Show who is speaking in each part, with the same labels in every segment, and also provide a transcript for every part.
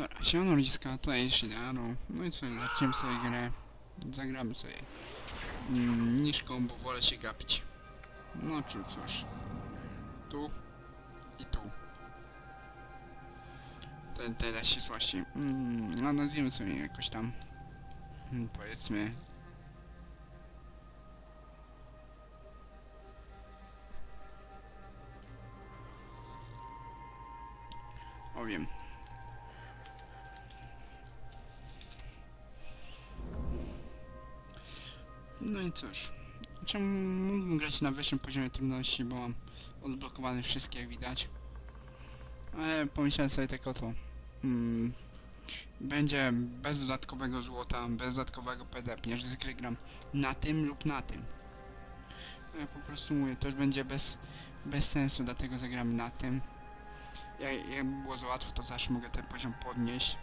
Speaker 1: Dobra, siemano ludziska, jest Shidano. No i co, zaczniemy sobie grę. Zagramy sobie mm, niszką, bo wolę się gapić. No czy cóż. Tu i tu. Te, teraz się właśnie. Mm, a nazwijmy sobie jakoś tam. Mm, powiedzmy. O wiem. No i cóż. Czemu mógłbym grać na wyższym poziomie trudności, bo mam odblokowane wszystkie jak widać. Ale pomyślałem sobie tak oto. Hmm, będzie bez dodatkowego złota, bez dodatkowego PD, ponieważ zwykle gram na tym lub na tym. Ja po prostu mówię, to już będzie bez, bez sensu, dlatego zagramy na tym. Jak, jakby było za łatwo, to zawsze mogę ten poziom podnieść.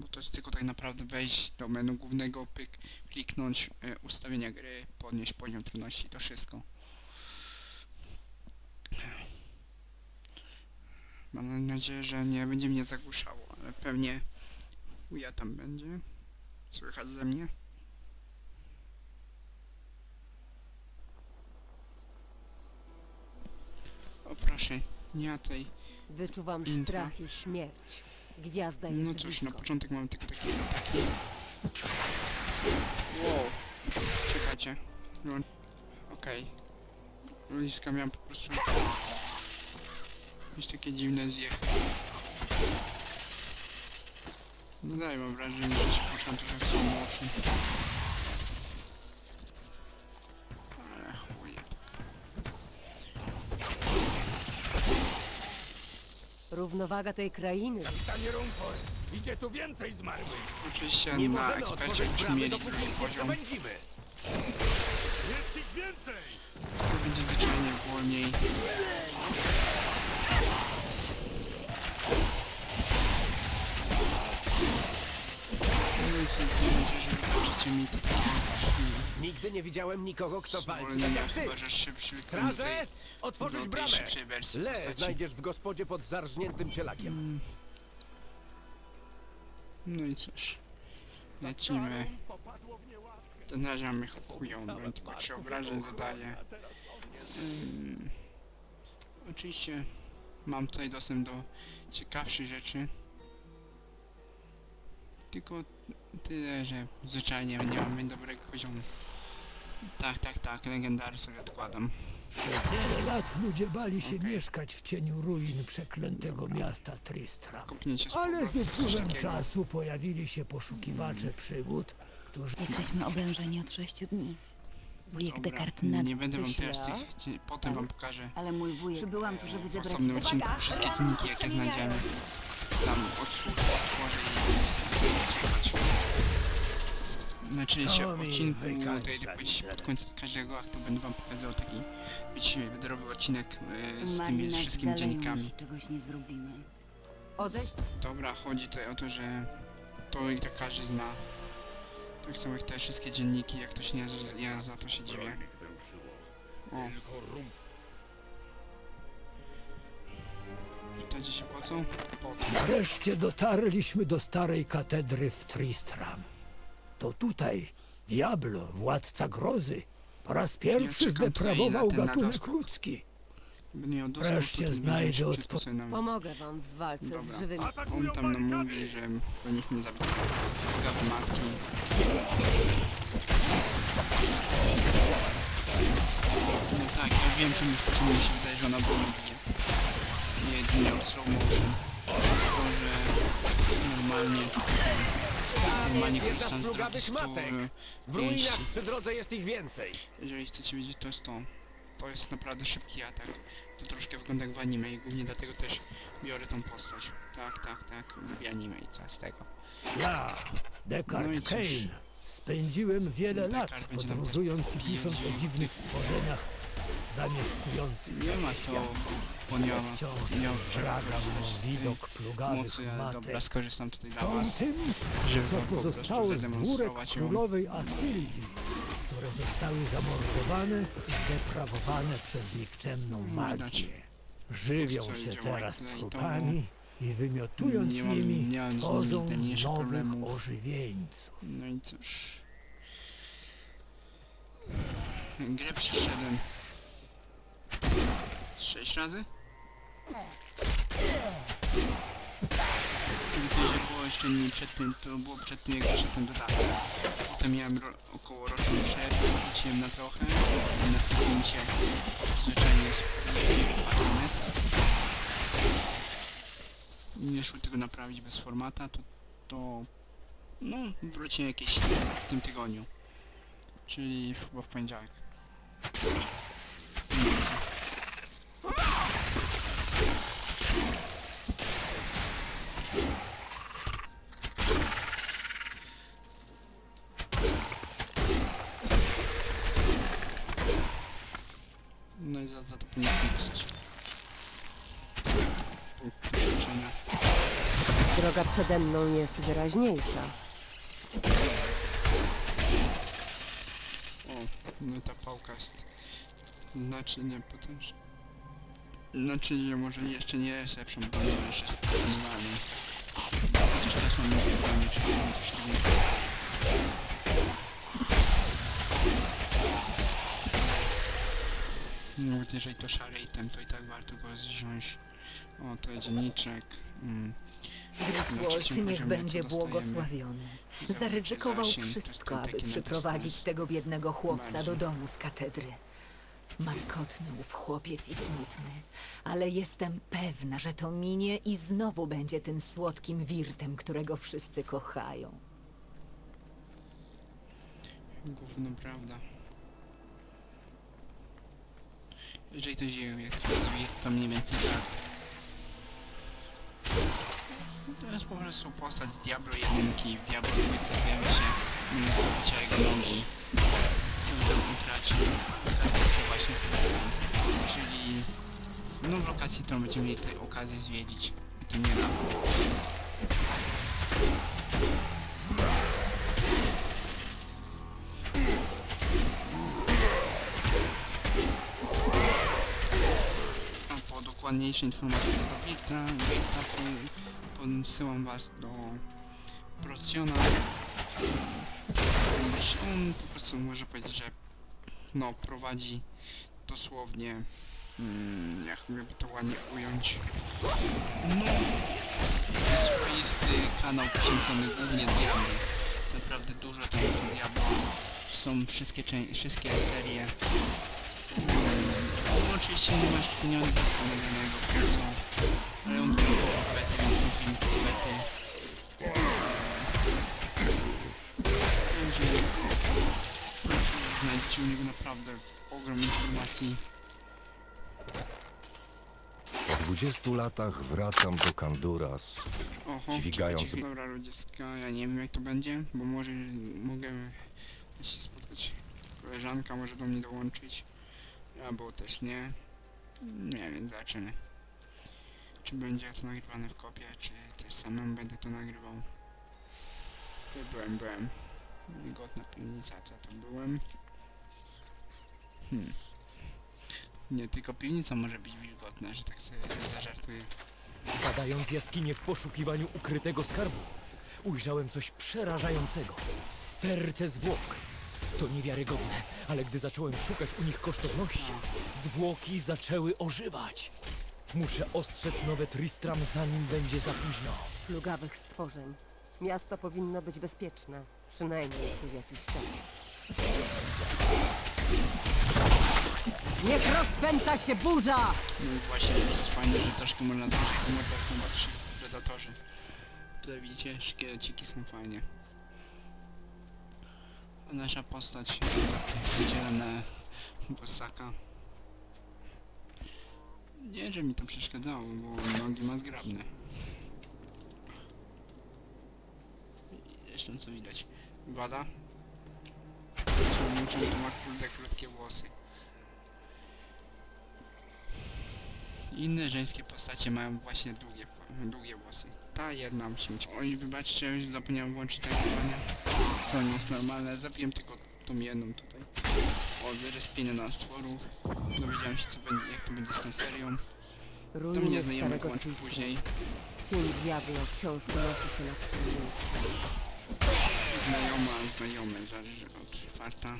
Speaker 1: Bo to jest tylko tak naprawdę wejść do menu głównego, pyk, kliknąć e, ustawienia gry, podnieść poziom trudności, to wszystko. Mam nadzieję, że nie będzie mnie zagłuszało, ale pewnie ja tam będzie. Słychać ze mnie? O proszę, nie tej.
Speaker 2: Wyczuwam strach i śmierć. Gwiazda jest
Speaker 1: No cóż, na
Speaker 2: blisko.
Speaker 1: początek mamy tylko takie ataki. Wow. Czekajcie. No. Okej. Ludziska miałem po prostu... Jakieś takie dziwne zjechy. No dalej mam wrażenie, że się poruszam trochę w slow motion.
Speaker 2: Równowaga tej krainy.
Speaker 3: Panie Rumpor, idzie tu więcej zmarłych.
Speaker 1: Oczywiście
Speaker 3: Nie
Speaker 1: na
Speaker 3: możemy
Speaker 1: ekspercie
Speaker 3: otworzyć bramy,
Speaker 1: mieli
Speaker 3: dopóki ich nie
Speaker 1: poziom.
Speaker 3: przebędzimy. Jest ich więcej!
Speaker 1: To będzie zwyczajnie wolniej. No co, nie będzie, wybaczycie mi to
Speaker 3: Nigdy nie widziałem nikogo, kto walczy tak jak ty.
Speaker 1: chyba że
Speaker 3: Straże, otworzyć bramę!
Speaker 1: szybszej wersji
Speaker 3: Le
Speaker 1: postaci.
Speaker 3: znajdziesz w gospodzie pod zarżniętym cielakiem.
Speaker 1: No i cóż. Lecimy. To na razie chują, bo tylko trzy obrażeń zadaje. Ym, oczywiście mam tutaj dostęp do ciekawszych rzeczy. Tylko tyle, że zwyczajnie nie mamy dobrego poziomu. Tak, tak, tak, legendary sobie odkładam.
Speaker 4: Wiele lat ludzie bali się
Speaker 1: Okej.
Speaker 4: mieszkać w cieniu ruin przeklętego miasta Tristram.
Speaker 1: Kopnięcie z
Speaker 4: Ale z
Speaker 1: powrotem, coś
Speaker 4: upływem
Speaker 1: takiego.
Speaker 4: czasu pojawili się poszukiwacze przygód, którzy
Speaker 5: Jesteśmy oblężeni od sześciu dni. Wujek
Speaker 1: Dobra,
Speaker 5: Descartes nad...
Speaker 1: nie będę wam teraz tych, ci- potem wam pokażę
Speaker 5: Ale mój wujek... Przybyłam tu, żeby
Speaker 1: w
Speaker 5: zebrać...
Speaker 1: osobnym odcinku wszystkie filmiki jakie znajdziemy. Tam odsłuch otworzę i Znaczy
Speaker 4: To mi
Speaker 1: odcinku, tutaj pod koniec każdego aktu będę wam pokazał taki, wiecie, będę robił odcinek e, z tymi
Speaker 5: nas
Speaker 1: wszystkimi dziennikami.
Speaker 5: czegoś nie zrobimy.
Speaker 2: Odejdź.
Speaker 1: Dobra, chodzi tutaj o to, że to i tak każdy zna. Tak samo jak te wszystkie dzienniki, jak ktoś nie, ja za to się dziwię. O. Po co?
Speaker 4: Nareszcie dotarliśmy do starej katedry w Tristram. To tutaj Diablo, władca grozy, po raz pierwszy
Speaker 1: czekam tutaj
Speaker 4: zdeprawował
Speaker 1: na ten
Speaker 4: gatunek ludzki. Wreszcie znajdę odpo-
Speaker 2: Pomogę wam w walce
Speaker 1: Dobra.
Speaker 2: z żywymi.
Speaker 1: On tam nam mówi, że powinniśmy zabić. No tak, ja wiem, czym mi się wydaje, że ona była. Nie jedynie od slow motion. Tylko, że normalnie... Normalnie korzystam z stół,
Speaker 3: W ruinach przy drodze jest ich więcej.
Speaker 1: jeżeli chcecie wiedzieć, to jest to. To jest naprawdę szybki atak. To troszkę wygląda jak w anime i głównie dlatego też biorę tą postać. Tak, tak, tak, lubię anime i co z tego.
Speaker 4: Ja,
Speaker 1: No i
Speaker 4: Descartes
Speaker 1: cóż.
Speaker 4: Kane, spędziłem wiele lat
Speaker 1: będzie nam
Speaker 4: podróżując i pisząc o dziwnych stworzeniach zamieszkujących
Speaker 1: Nie ma co, bo nie
Speaker 4: mną
Speaker 1: z
Speaker 4: widok plugawych
Speaker 1: mocy, ale dobra,
Speaker 4: matek.
Speaker 1: skorzystam tutaj dla
Speaker 4: Są
Speaker 1: was,
Speaker 4: tym,
Speaker 1: żeby
Speaker 4: co
Speaker 1: wam prostu
Speaker 4: pozostało z dwórek
Speaker 1: zademonstrować ją.
Speaker 4: królowej Asyrii, które zostały zamordowane i zdeprawowane przez nikczemną magię. Żywią
Speaker 1: Co
Speaker 4: się
Speaker 1: idzie
Speaker 4: teraz
Speaker 1: ładnie i to-
Speaker 4: trupami i wymiotując
Speaker 1: Nie mam-
Speaker 4: nimi
Speaker 1: nie mam z nimi
Speaker 4: tworzą
Speaker 1: najmniejszych
Speaker 4: nowych
Speaker 1: problemów.
Speaker 4: ożywieńców.
Speaker 1: No i cóż. Grę przeszedłem. Sześć razy? Że było jeszcze nie przed tym, to było przed tym jak ten dodatek. Potem miałem ro około roczną przerwę, wróciłem na trochę, potem na tym się zwyczajnie spadłem. Nie szło tego naprawić bez formata, to, to no, wróciłem jakieś w tym tygodniu. Czyli chyba w poniedziałek.
Speaker 2: Przede mną jest wyraźniejsza.
Speaker 1: O, no ta pałka jest znacznie niepotężna. Znaczy nie, może jeszcze nie lepszą, bo nie wiem, jeszcze jest porównywalny. Chociaż też mam nagrywanie, czy nie coś tam Nawet jeżeli to szary item, to i tak warto go wziąć. O, to jest dzienniczek. Mm. Trzecim
Speaker 6: niech będzie błogosławiony. Zaryzykował
Speaker 1: jest
Speaker 6: wszystko, aby przyprowadzić tego biednego chłopca do domu z katedry. Markotny ów chłopiec i smutny, ale jestem pewna, że to minie i znowu będzie tym słodkim wirtem, którego wszyscy kochają.
Speaker 1: Gówno prawda. Jeżeli to dzieje jak to zwierzę, to mniej więcej tak. To jest po prostu postać z Diablo 1 w Diablo 2 wiemy się mimo pobicia jego nogi. To tam utraci lokację właśnie Czyli no w lokacji, którą będziemy mieli tej okazję zwiedzić. To nie da. Dokładniejsze informacje do Wiktora, Wiktora podsyłam was do Procjona. On po prostu może powiedzieć, że no prowadzi dosłownie mm, jak by to ładnie ująć no swoisty kanał poświęcony głównie Diablo. Naprawdę dużo tam jest o Diablo. Są wszystkie, wszystkie serie no oczywiście nie masz na jego kursu, ale on tylko filmiki bety. Także znajdziecie u niego naprawdę ogrom informacji.
Speaker 7: Po 20 latach wracam do Kanduras.
Speaker 1: Oho,
Speaker 7: Dźwigający-
Speaker 1: czekajcie, Dobra ludziska, ja nie wiem jak to będzie, bo może mogę się spotkać koleżanka, może do mnie dołączyć, albo też nie. Nie wiem, zobaczymy. Czy będzie to nagrywane w kopie, czy też samemu będę to nagrywał. To byłem, byłem. Wilgotna piwnica, co to byłem? Hmm. Nie, tylko piwnica może być wilgotna, że tak sobie zażartuję.
Speaker 3: Badając jaskinię w poszukiwaniu ukrytego skarbu, ujrzałem coś przerażającego. Stertę zwłok. To niewiarygodne, ale gdy zacząłem szukać u nich kosztowności, zwłoki zaczęły ożywać. Muszę ostrzec nowe Tristram, zanim będzie za późno.
Speaker 2: Plugawych stworzeń. Miasto powinno być bezpieczne. Przynajmniej przez jakiś czas. Niech rozpęta się burza!
Speaker 1: No i właśnie to jest fajne, że troszkę można troszkę humor są bardziej predatorzy. Tutaj widzicie, szkieleciki są fajnie. A nasza postać idzie na bosaka. Nie, że mi to przeszkadzało, bo nogi ma zgrabne. Zresztą co widać. Czemu czemu to ma kurde krótkie włosy? Inne żeńskie postacie mają właśnie długie, długie włosy. Ta jedna musi mieć. Oj, wybaczcie, już zapomniałem włączyć nagrywanie. To nie jest normalne, zabiłem tylko tą jedną tutaj. O, zrespienie na stworów. Dowiedziałem się co będzie, jak to będzie z tą serią. To mnie
Speaker 2: Ruiny
Speaker 1: znajomy
Speaker 2: starego
Speaker 1: włączył później.
Speaker 2: Ci Cień diabła wciąż unosi się nad tym miejscem.
Speaker 1: Znajoma, znajomy, zależy od farta.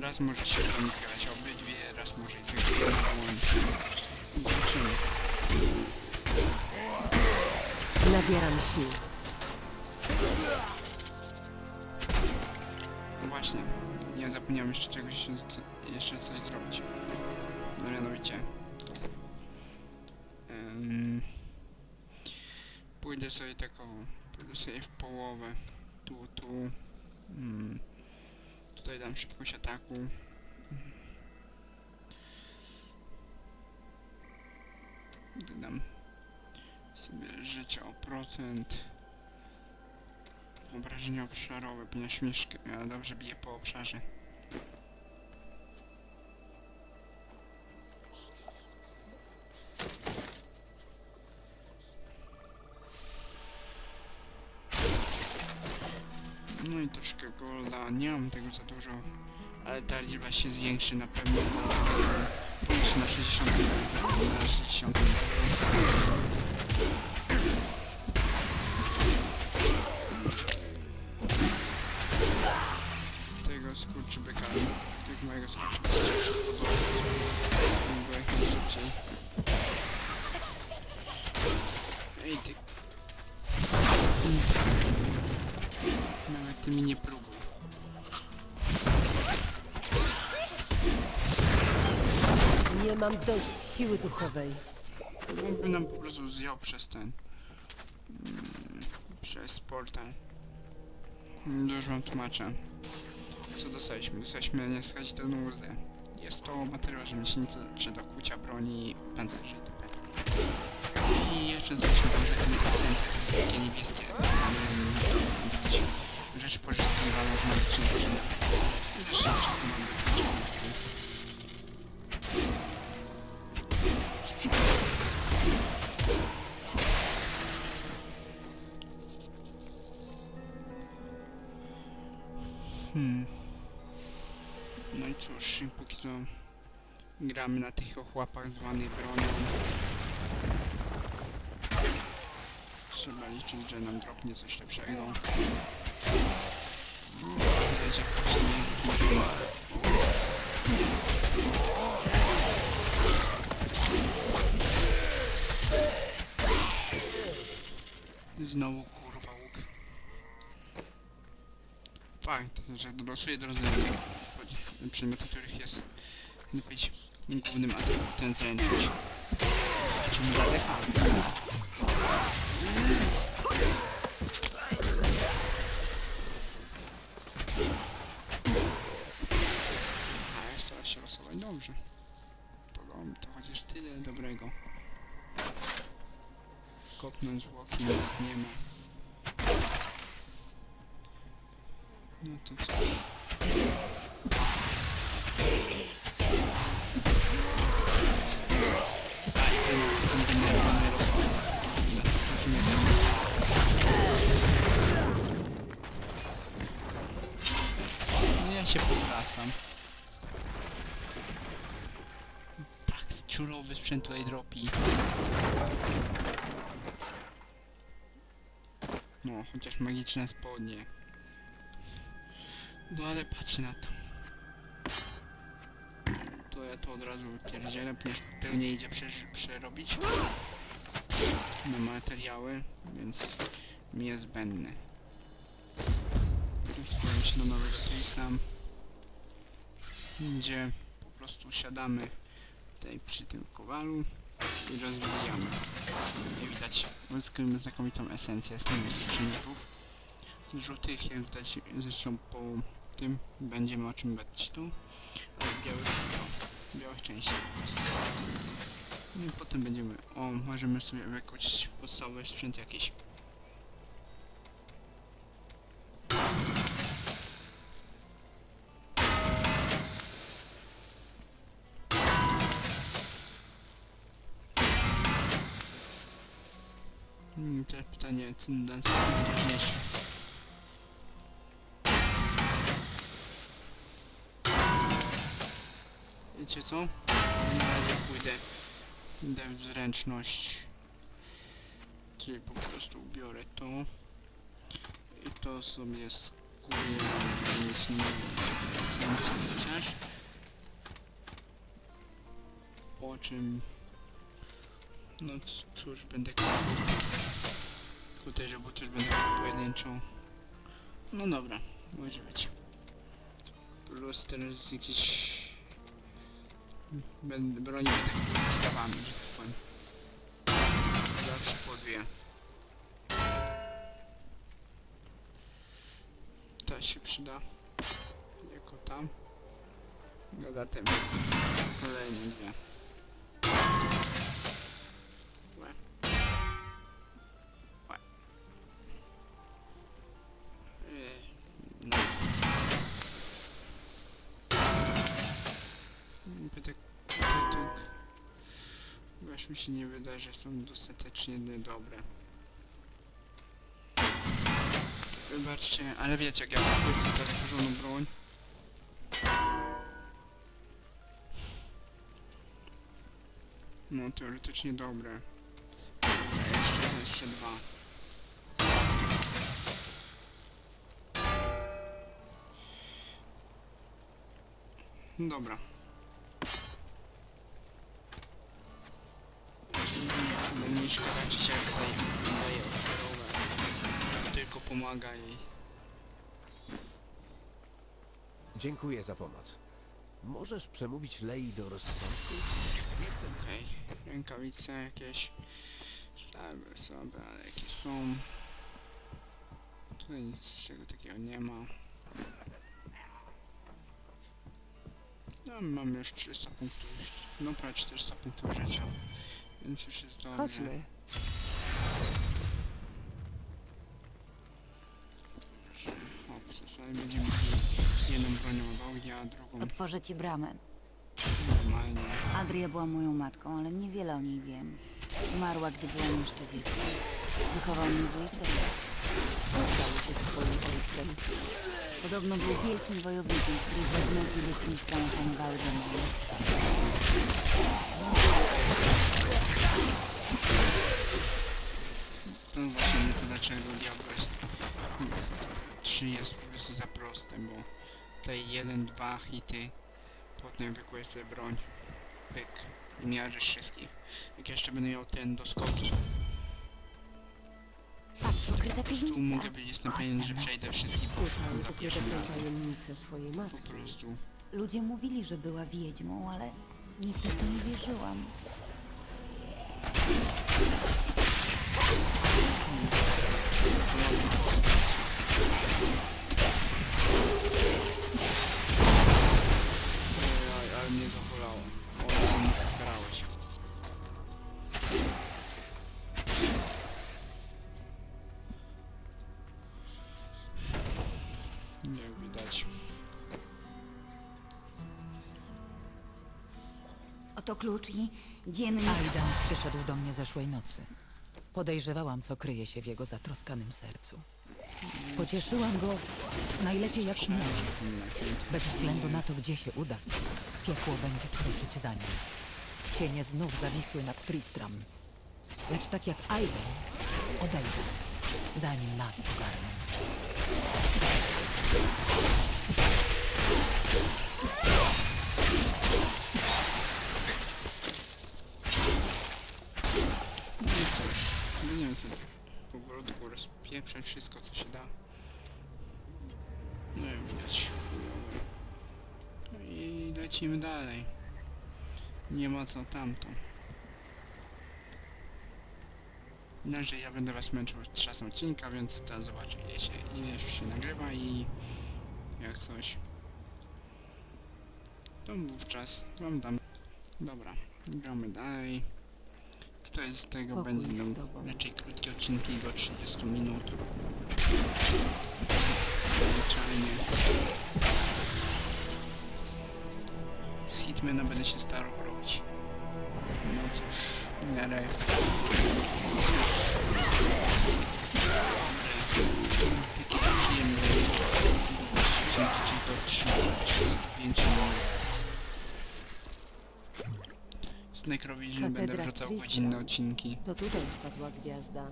Speaker 1: Raz może się tam grać obydwie, raz może i tylko jeden wyłączy. Zobaczymy.
Speaker 2: Nabieram sił.
Speaker 1: No Właśnie, ja zapomniałem jeszcze czegoś, jeszcze coś zrobić. No mianowicie. Em, pójdę sobie taką, pójdę sobie w połowę. Tu, tu. Mm, tutaj dam szybkość ataku. Dodam sobie życie o procent. Obrażenia obszarowe, ponieważ mieszka... ja dobrze bije po obszarze. I troszkę golda, nie mam tego za dużo, ale ta liczba się zwiększy na pewno na 60 na 60
Speaker 2: dość siły duchowej.
Speaker 1: On by nam po prostu zjął przez ten... Mm, przez portal. Już wam tłumaczę. Co dostaliśmy? Dostaliśmy nieskazitelną łzę. Jest to materiał rzemieślniczy do kucia broni, pancerzy itp. I jeszcze dostaliśmy tam takie takie niebieskie mm, rzeczy pożyskiwane z magicznych. Jeszcze rzeczy mamy. Gramy na tych ochłapach zwanych bronią. Trzeba liczyć, że nam dropnie coś lepszego. Znowu kurwa łuk. Fakt, że losuję drodzy przedmioty, których jest nie powiedzieć głównym atrybutem zręczność. Zobaczymy zadechamy. A ciulowy sprzęt tutaj dropi. No, chociaż magiczne spodnie. No ale patrzcie na to. To ja to od razu wypierdzielę, ponieważ tego nie idzie przerobić na materiały, więc mi jest zbędny. Wstawiam się do nowego tam gdzie po prostu siadamy tutaj przy tym kowalu i rozwijamy. Jak widać, uzyskujemy znakomitą esencję z tych przedmiotów. Żółtych, jak widać, zresztą po tym będziemy o czym bać tu, ale białych, białych części. No i potem będziemy, o, możemy sobie wykuć podstawowy sprzęt jakiś. Hmm, teraz pytanie, co nas najważniejsze. Wiecie co? Na razie pójdę, idę w zręczność. Czyli po prostu ubiorę to i to sobie skuję, nic nie miało sensu chociaż. Po czym no cóż będę kupował. Tutaj, żeby też będę kupował pojedynczo. No dobra, może być. Plus teraz jakieś będę broni będę kupował stawami, że tak powiem. Zawsze po dwie. To się przyda. Jako tam. Dodatek. Kolejne dwie. Mi się nie wydaje, że są dostatecznie dobre. Wybaczcie, ale wiecie jak ja kupuję teraz porządną broń. No teoretycznie dobre. Jeszcze, jeszcze dwa. Dobra. Mniejsza raczej się tutaj daje ofiarowe. Tylko pomaga jej.
Speaker 8: Dziękuję za pomoc. Możesz przemówić Lei do rozsądku?
Speaker 1: Okej, rękawice jakieś słabe, słabe, ale jakie są. Tutaj nic z czego takiego nie ma. No, mam już 300 punktów, no prawie 400 punktów życia, więc już jest dobrze.
Speaker 2: Chodźmy.
Speaker 1: Będziemy jedną bronią a drugą
Speaker 5: Otworzę ci bramę.
Speaker 1: normalnie.
Speaker 5: Adria była moją matką, ale niewiele o niej wiem. Umarła, gdy byłam jeszcze dzieckiem. Wychował mnie wuj Fredek.
Speaker 2: Co stało się z twoim ojcem?
Speaker 5: Podobno był wielkim wojownikiem, który zewnętrznie duchmi stron panowały demony.
Speaker 1: Bo tutaj 1, 2 hity, potem wykłuję sobie broń, pyk i miażdżysz wszystkich. Jak jeszcze będę miał ten do skoki,
Speaker 5: Patrz, ukryta
Speaker 1: tu
Speaker 5: piwnica.
Speaker 1: mogę być jestem pewien, że przejdę wszystkich
Speaker 2: Tutaj
Speaker 1: za
Speaker 2: ukryte
Speaker 1: pierwszym
Speaker 2: są
Speaker 1: razem.
Speaker 2: tajemnice twojej
Speaker 1: Po
Speaker 2: matki.
Speaker 1: prostu.
Speaker 5: Ludzie mówili, że była wiedźmą, ale nigdy w to nie wierzyłam. Oto klucz i dziennik.
Speaker 6: Aidan przyszedł do mnie zeszłej nocy. Podejrzewałam, co kryje się w jego zatroskanym sercu. Pocieszyłam go najlepiej jak umiałam. Bez względu na to, gdzie się uda, piekło będzie kroczyć za nim. Cienie znów zawisły nad Tristram. Lecz tak jak Aidan, odejdę, zanim nas ogarną.
Speaker 1: No i cóż, będziemy sobie powolutku rozpieprzać wszystko co się da. No jak widać. No i lecimy dalej. Nie ma co tamto. Inaczej ja będę was męczył czasem odcinka, więc teraz zobaczę ile się, nagrywa i jak coś. To wówczas wam dam. Dobra, gramy dalej. Tutaj z tego
Speaker 2: Pokój
Speaker 1: będą
Speaker 2: z
Speaker 1: raczej krótkie odcinki do 30 minut. Zwyczajnie. Batmana no będę się starał robić. No cóż, nie raje. Jaki to przyjemny dzięki zdjęcie no. Z Necrovision będę
Speaker 2: Katedra
Speaker 1: wrzucał godzinne odcinki.
Speaker 2: To tutaj spadła gwiazda.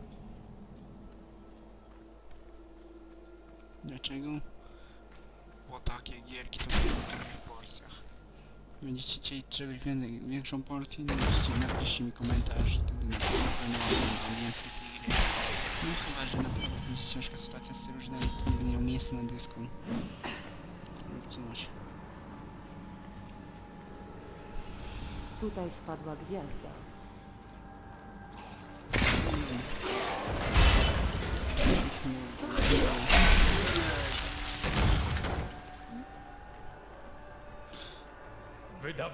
Speaker 1: Dlaczego? Bo takie gierki to Będziecie chcieli czegoś więcej, większą porcję? No napiszcie, napiszcie mi komentarz, wtedy na pewno wam więcej tej gry. No chyba, że naprawdę będzie ciężka sytuacja z tym, że nawet nie będę miał miejsca na dysku. Lub coś.
Speaker 2: Tutaj spadła gwiazda.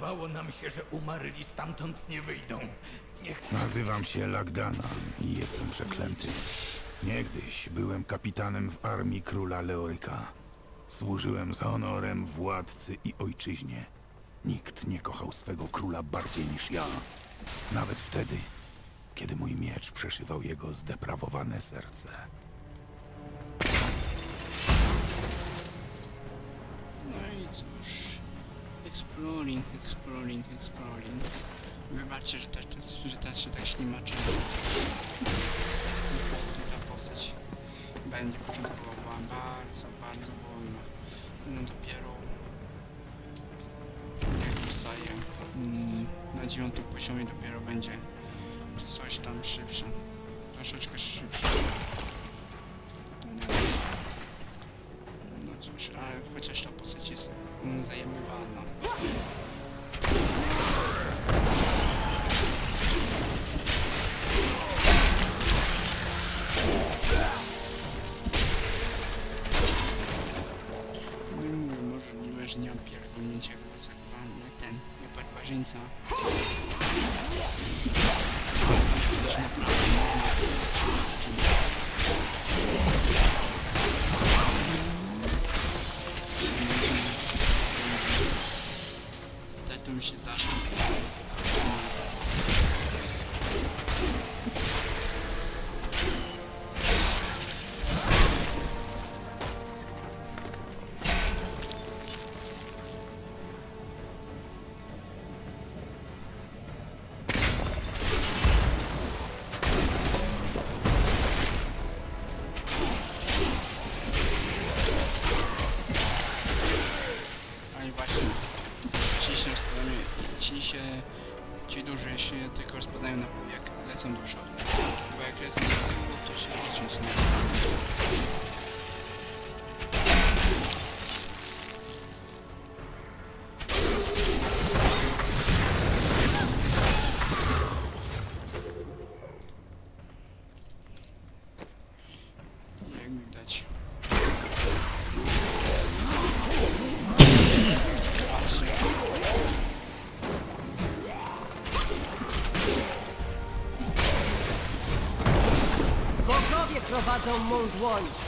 Speaker 4: Wydawało nam się, że umarli stamtąd nie wyjdą. Niech
Speaker 9: Nazywam się Lagdana i jestem przeklęty. Niegdyś byłem kapitanem w armii króla Leoryka. Służyłem z honorem władcy i ojczyźnie. Nikt nie kochał swego króla bardziej niż ja. Nawet wtedy, kiedy mój miecz przeszywał jego zdeprawowane serce.
Speaker 1: Exploring, exploring, exploring. Wybaczcie, że też, że też się tak ślimaczę. Ta postać będzie początkowo bardzo, bardzo wolna. No dopiero jak zostaje mm, na dziewiątym poziomie dopiero będzie coś tam szybsze. Troszeczkę szybsze. No, no cóż, ale chociaż ta postać jest mm, barbarzyńca. Tak Almost one.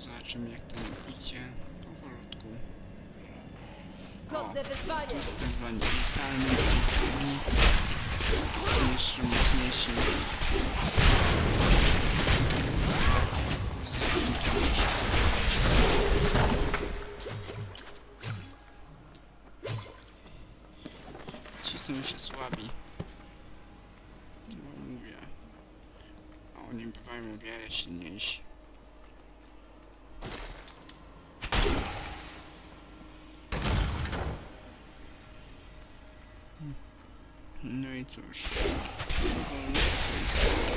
Speaker 1: Zobaczymy jak ten idzie powolutku.
Speaker 2: Godne wyzwanie.
Speaker 1: Wyzwanie mentalne, mocniejszy, mocniejszy. Ci są jeszcze słabi. No mówię. A oni bywają o wiele silniejsi. No i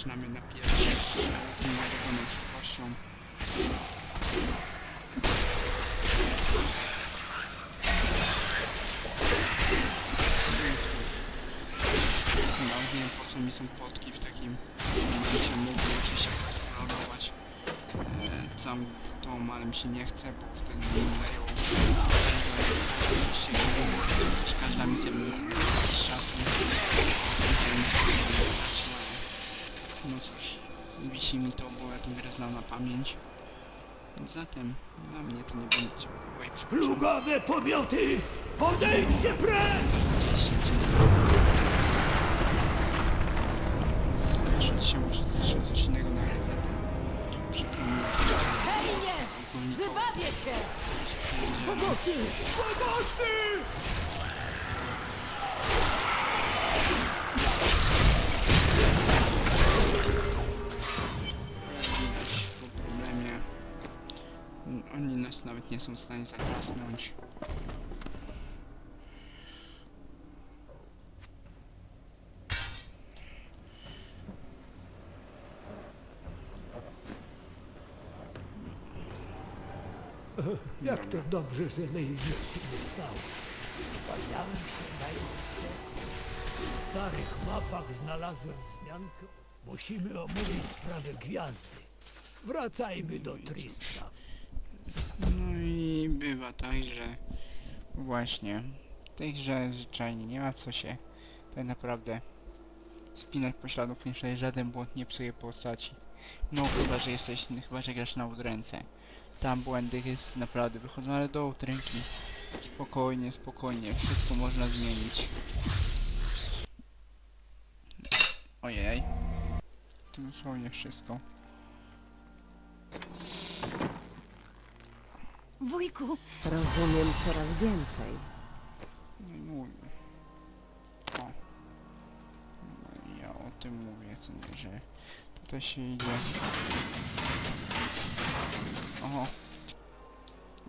Speaker 1: zaczynamy napierać tym narywaną szybkością. No, nie wiem po co mi są płotki w takim momencie. Mógłbym oczywiście eksplorować e, całą tą, ale mi się nie chce, bo wtedy bym zajął oczywiście każda misja no cóż, wisi mi to, bo ja tę grę znam na pamięć. Zatem na mnie to nie będzie. Przepraszam.
Speaker 4: Plugawe pomioty! Podejdźcie precz!
Speaker 1: Zresztą dzisiaj muszę coś- coś innego nagrać. Przykro mi.
Speaker 2: Hej,
Speaker 1: Pułkownikowi.
Speaker 2: Wybawię cię!
Speaker 4: Pomocy! Pomocy!
Speaker 1: Oni nas nawet nie są w stanie zatrasnąć.
Speaker 4: Jak to dobrze, że Lei nic się nie stało. Wspaniałem się najmocno. W starych mapach znalazłem wzmiankę. Musimy omówić sprawę gwiazdy. Wracajmy do Tristra.
Speaker 1: Bywa tak, że właśnie w tej grze zwyczajnie nie ma co się tak naprawdę spinać po śladu, ponieważ żaden błąd nie psuje postaci. No chyba, że jesteś, chyba, że grasz na udręce. Tam błędy jest naprawdę wychodzą, ale do udręki spokojnie, spokojnie, wszystko można zmienić. Ojej. To dosłownie wszystko.
Speaker 5: Wujku,
Speaker 2: Rozumiem coraz więcej.
Speaker 1: No i mówię. O. No, ja o tym mówię, co nie, że tutaj się idzie. Oho.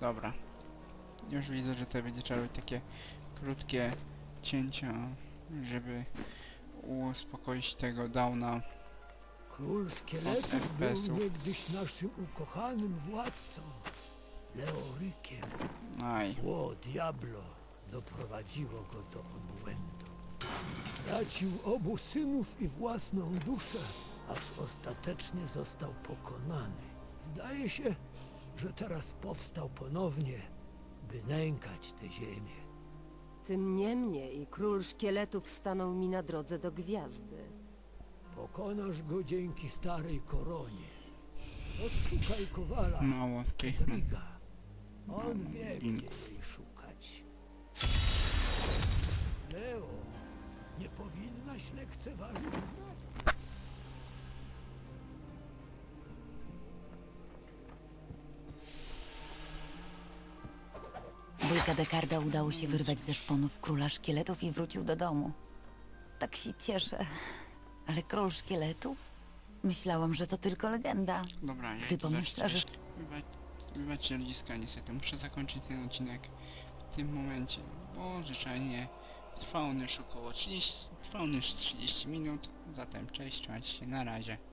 Speaker 1: Dobra. Już widzę, że tutaj będzie trzeba robić takie krótkie cięcia, żeby uspokoić tego downa.
Speaker 4: Król szkieletów był
Speaker 1: FPS-ów.
Speaker 4: niegdyś naszym ukochanym władcą. Leorykiem.
Speaker 1: Aj.
Speaker 4: Zło Diablo doprowadziło go do obłędu. Stracił obu synów i własną duszę, aż ostatecznie został pokonany. Zdaje się, że teraz powstał ponownie, by nękać tę ziemię.
Speaker 2: Tym niemniej król szkieletów stanął mi na drodze do gwiazdy.
Speaker 4: Pokonasz go dzięki starej koronie. Odszukaj kowala
Speaker 1: Mało tych.
Speaker 4: On wie, gdzie jej szukać. Leo, nie powinnaś lekceważyć
Speaker 5: wujka Dekarda udało się wyrwać ze szponów króla szkieletów i wrócił do domu. Tak się cieszę. Ale król szkieletów? Myślałam, że to tylko legenda.
Speaker 1: Dobra, ja
Speaker 5: Ty
Speaker 1: idę
Speaker 5: pomyśla,
Speaker 1: zacząć-
Speaker 5: że-
Speaker 1: Wybaczcie ludziska, niestety muszę zakończyć ten odcinek w tym momencie, bo zwyczajnie trwa on już około 30, trwa on już 30 minut, zatem cześć, trzymajcie się, na razie.